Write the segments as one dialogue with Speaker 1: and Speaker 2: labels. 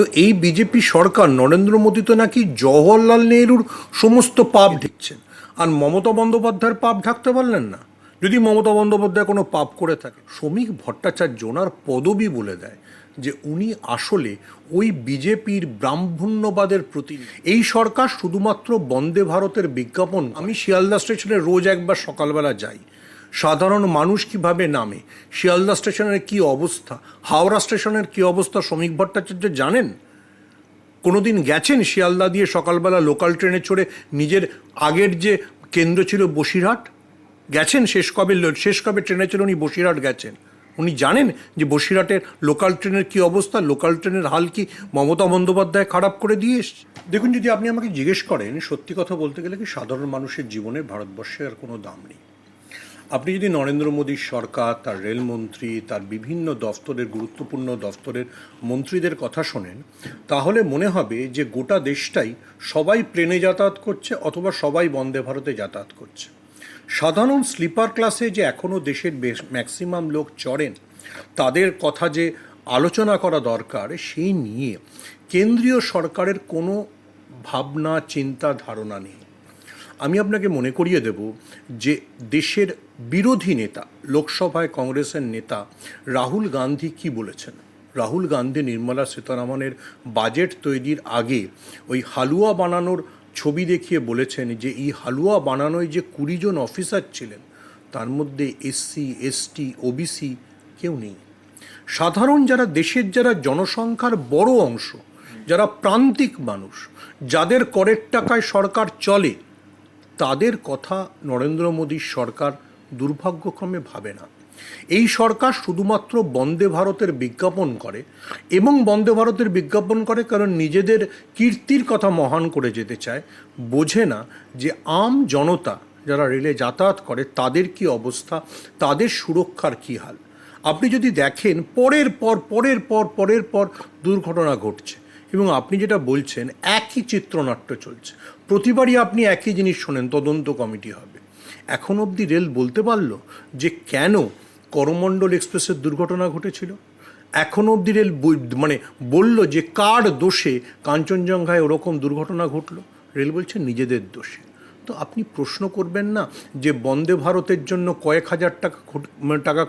Speaker 1: তো এই বিজেপি সরকার নরেন্দ্র মোদী তো নাকি জওহরলাল নেহরুর সমস্ত পাপ ঢেকছেন আর মমতা বন্দ্যোপাধ্যায়ের পাপ ঢাকতে পারলেন না। যদি মমতা বন্দ্যোপাধ্যায় কোনো পাপ করে থাকে, শ্রমিক ভট্টাচার্য ওনার পদবি বলে দেয় যে উনি আসলে ওই বিজেপির ব্রাহ্মণ্যবাদের প্রতি এই সরকার শুধুমাত্র বন্দে ভারতের বিজ্ঞাপন আমি শিয়ালদা স্টেশনে রোজ একবার সকালবেলা যাই। সাধারণ মানুষ কীভাবে নামে? শিয়ালদা স্টেশনের কি অবস্থা? হাওড়া স্টেশনের কি অবস্থা? শ্রমিক ভট্টাচার্য জানেন? কোনোদিন গেছেন শিয়ালদা দিয়ে সকালবেলা লোকাল ট্রেনে চড়ে নিজের আগের যে কেন্দ্র ছিল বসিরহাট? গেছেন শেষ কবে শেষ কবে ট্রেনে চড়ে উনি বসিরহাট গেছেন? উনি জানেন যে বসিরহাটের লোকাল ট্রেনের কি অবস্থা? লোকাল ট্রেনের হাল কি মমতা বন্দ্যোপাধ্যায় খারাপ করে দিয়ে এসছে? দেখুন, যদি আপনি আমাকে জিজ্ঞেস করেন, সত্যি কথা বলতে গেলে কি সাধারণ মানুষের জীবনে ভারতবর্ষে আর কোনো দাম নেই? আপনি যদি নরেন্দ্র মোদীর সরকার, তার রেলমন্ত্রী তার বিভিন্ন দফতরের, গুরুত্বপূর্ণ দফতরের মন্ত্রীদের কথা শোনেন, তাহলে মনে হবে যে গোটা দেশটাই সবাই প্লেনে যাতায়াত করছে অথবা সবাই বন্দে ভারতে যাতায়াত করছে। সাধারণ স্লিপার ক্লাসে যে এখনও দেশের ম্যাক্সিমাম লোক চড়েন, তাদের কথা যে আলোচনা করা দরকার, সেই নিয়ে কেন্দ্রীয় সরকারের কোনো ভাবনা, চিন্তা, ধারণা নেই। আমি আপনাকে মনে করিয়ে দেব যে দেশের বিরোধী নেতা, লোকসভায় কংগ্রেসের নেতা রাহুল গান্ধী কি বলেছেন? রাহুল গান্ধী নির্মলা সীতারামনের বাজেট তৈরির আগে ওই হালুয়া বানানোর ছবি দেখিয়ে বলেছেন যে এই হালুয়া বানানোয় যে কুড়ি জন অফিসার ছিলেন, তার মধ্যে এসসি, এসটি, ওবিসি কেউ নেই। সাধারণ যারা দেশের যারা জনসংখ্যার বড় অংশ, যারা প্রান্তিক মানুষ, যাদের করের টাকায় সরকার চলে তাদের কথা নরেন্দ্র মোদীর সরকার দুর্ভাগ্যক্রমে ভাবে না। এই সরকার শুধুমাত্র বন্দে ভারতের বিজ্ঞাপন করে এবং বন্দে ভারতের বিজ্ঞাপন করে কারণ নিজেদের কীর্তির কথা মহান করে যেতে চায়। বোঝে না যে আম জনতা যারা রেলে যাতায়াত করে তাদের কি অবস্থা, তাদের সুরক্ষার কী হাল। আপনি যদি দেখেন পরের পর পরের পর পরের পর দুর্ঘটনা ঘটছে। এবং আপনি যেটা বলছেন, একই চিত্রনাট্য চলছে। প্রতিবারই আপনি একই জিনিস শোনেন, তদন্ত কমিটি হবে। এখন অবধি রেল বলতে পারল যে কেন করমণ্ডল এক্সপ্রেসের দুর্ঘটনা ঘটেছিল? এখন অবধি রেল মানে বলল যে কার দোষে কাঞ্চনজঙ্ঘায় ওরকম দুর্ঘটনা ঘটলো? রেল বলছে নিজেদের দোষে। তো আপনি প্রশ্ন করবেন না যে বন্দে ভারতের জন্য কয়েক হাজার টাকা মানে টাকা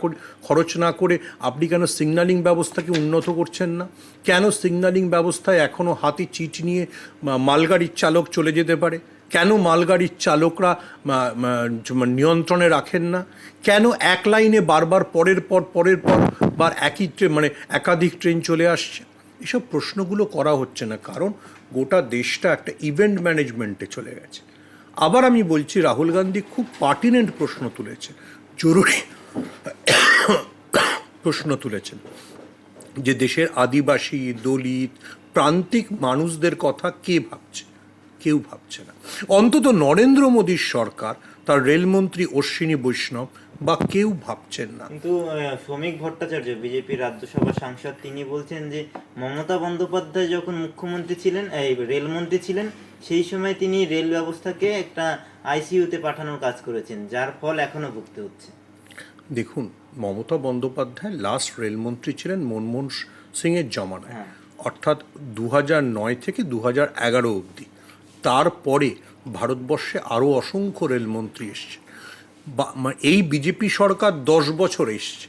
Speaker 1: খরচ না করে আপনি কেন সিগন্যালিং ব্যবস্থাকে উন্নত করছেন না? কেন সিগন্যালিং ব্যবস্থায় এখনও হাতি চিট নিয়ে মালগাড়ির চালক চলে যেতে পারে? কেন মালগাড়ির চালকরা নিয়ন্ত্রণে রাখেন না? কেন এক লাইনে বারবার পরের পর পরের পর বার একই ট্রেন মানে একাধিক ট্রেন চলে আসছে? এসব প্রশ্নগুলো করা হচ্ছে না, কারণ গোটা দেশটা একটা ইভেন্ট ম্যানেজমেন্টে চলে গেছে। আবার আমি বলছি, রাহুল গান্ধী খুব পার্টিনেন্ট প্রশ্ন তুলেছে জরুরি প্রশ্ন তুলেছেন, যে দেশের আদিবাসী, দলিত, প্রান্তিক মানুষদের কথা কে ভাবছে? কেউ ভাবছে না। অন্তত নরেন্দ্র মোদীর সরকার, তার রেলমন্ত্রী অশ্বিনী বৈষ্ণব বা কেউ ভাবছেন না।
Speaker 2: কিন্তু শ্রমিক ভট্টাচার্য বিজেপি রাজ্যসভা সাংসদ তিনি বলছেন যে মমতা বন্দ্যোপাধ্যায় যখন মুখ্যমন্ত্রী ছিলেন এই রেলমন্ত্রী ছিলেন সেই সময় তিনি রেল ব্যবস্থাকে একটা আইসিইউতে পাঠানোর কাজ করেছেন যার ফল এখনও ভুগতে হচ্ছে।
Speaker 1: দেখুন মমতা বন্দ্যোপাধ্যায় লাস্ট রেলমন্ত্রী ছিলেন মনমোহন সিংয়ের জমানায়।
Speaker 2: হ্যাঁ।
Speaker 1: অর্থাৎ দু নয় থেকে দু হাজার এগারো অবধি। তারপরে ভারতবর্ষে আরও অসংখ্য রেলমন্ত্রী এসছে। এই বিজেপি সরকার দশ বছর এসছে।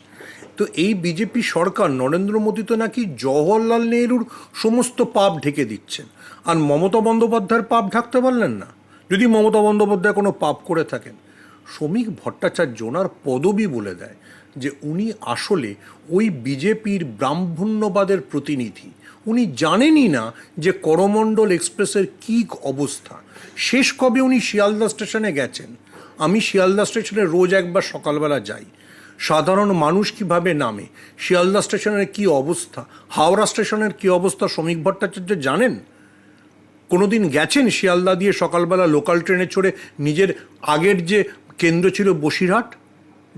Speaker 1: তো এই বিজেপি সরকার নরেন্দ্র মোদী তো নাকি জওহরলাল নেহরুর সমস্ত পাপ ঢেকে দিচ্ছেন। আর মমতা বন্দ্যোপাধ্যায়ের পাপ ঢাকতে পারলেন না। যদি মমতা বন্দ্যোপাধ্যায় কোনো পাপ করে থাকেন। শ্রমিক ভট্টাচার্য ওনার পদবি বলে দেয় যে উনি আসলে ওই বিজেপির ব্রাহ্মণ্যবাদের প্রতিনিধি। উনি জানেনই না যে করমণ্ডল এক্সপ্রেসের কী অবস্থা। শেষ কবে উনি শিয়ালদা স্টেশনে গেছেন? আমি শিয়ালদা স্টেশনে রোজ একবার সকালবেলা যাই। সাধারণ মানুষ কীভাবে নামে? শিয়ালদা স্টেশনের কি অবস্থা? হাওড়া স্টেশনের কি অবস্থা? শ্রমিক ভট্টাচার্য জানেন? কোনোদিন গেছেন শিয়ালদা দিয়ে সকালবেলা লোকাল ট্রেনে চড়ে নিজের আগের যে কেন্দ্র ছিল বসিরহাট?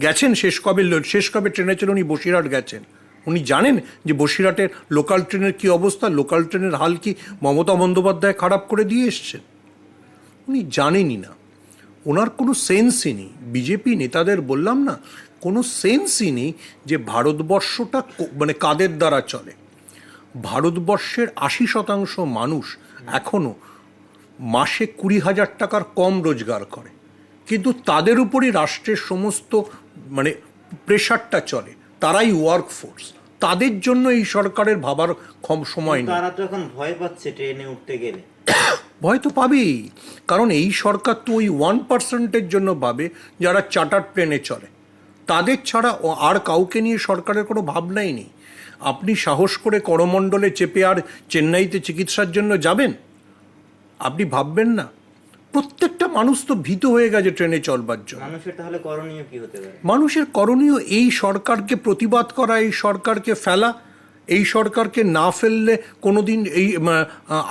Speaker 1: গেছেন শেষ কবে শেষ কবে ট্রেনে চড়ে উনি বসিরহাট গেছেন? উনি জানেন যে বসিরহাটের লোকাল ট্রেনের কি অবস্থা? লোকাল ট্রেনের হাল কি মমতা বন্দ্যোপাধ্যায় খারাপ করে দিয়ে এসছেন? উনি জানেনই না। ওনার কোনো সেন্সই নেই। বিজেপি নেতাদের বললাম না, কোনো সেন্সই নেই যে ভারতবর্ষটা মানে কাদের দ্বারা চলে। ভারতবর্ষের আশি শতাংশ মানুষ এখনও মাসে কুড়ি হাজার টাকার কম রোজগার করে। কিন্তু তাদের উপরই রাষ্ট্রের সমস্ত মানে প্রেশারটা চলে। তারাই ওয়ার্ক ফোর্স তাদের জন্য এই সরকারের ভাবার কম সময় নেই।
Speaker 2: তারা তো এখন ভয় পাচ্ছে ট্রেনে উঠতে গেলে।
Speaker 1: ভয় তো পাবেই। কারণ এই সরকার তো ওই ওয়ান পার্সেন্টের জন্য পাবে যারা চার্টার প্লেনে চলে। তাদের ছাড়া আর কাউকে নিয়ে সরকারের কোনো ভাবনাই নেই। আপনি সাহস করে করমণ্ডলে চেপে আর চেন্নাইতে চিকিৎসার জন্য যাবেন? আপনি ভাববেন না? প্রত্যেকটা মানুষ তো ভীত হয়ে গেছে ট্রেনে চলবার জন্য।
Speaker 2: মানুষের তাহলে করণীয় কি হতে পারে?
Speaker 1: মানুষের করণীয় এই সরকারকে প্রতিবাদ করা এই সরকারকে ফেলা। এই সরকারকে না ফেললে কোনোদিন এই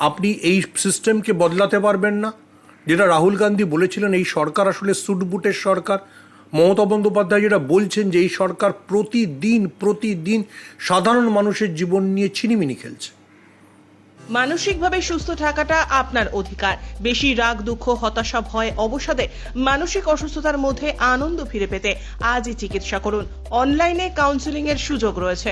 Speaker 1: আপনি এই সিস্টেমকে বদলাতে পারবেন না। যেটা রাহুল গান্ধী বলেছিলেন, এই সরকার আসলে সুটবুটের সরকার। মমতা বন্দ্যোপাধ্যায় যেটা বলছেন যে, এই সরকার প্রতিদিন প্রতিদিন সাধারণ মানুষের জীবন নিয়ে ছিনিমিনি খেলছে।
Speaker 3: মানসিকভাবে সুস্থ থাকাটা আপনার অধিকার। বেশি রাগ, দুঃখ, হতাশা, ভয়, অবসাদে মানসিক অসুস্থতার মধ্যে আনন্দ ফিরে পেতে আজই চিকিৎসা করুন। অনলাইনে কাউন্সিলিং এর সুযোগ রয়েছে।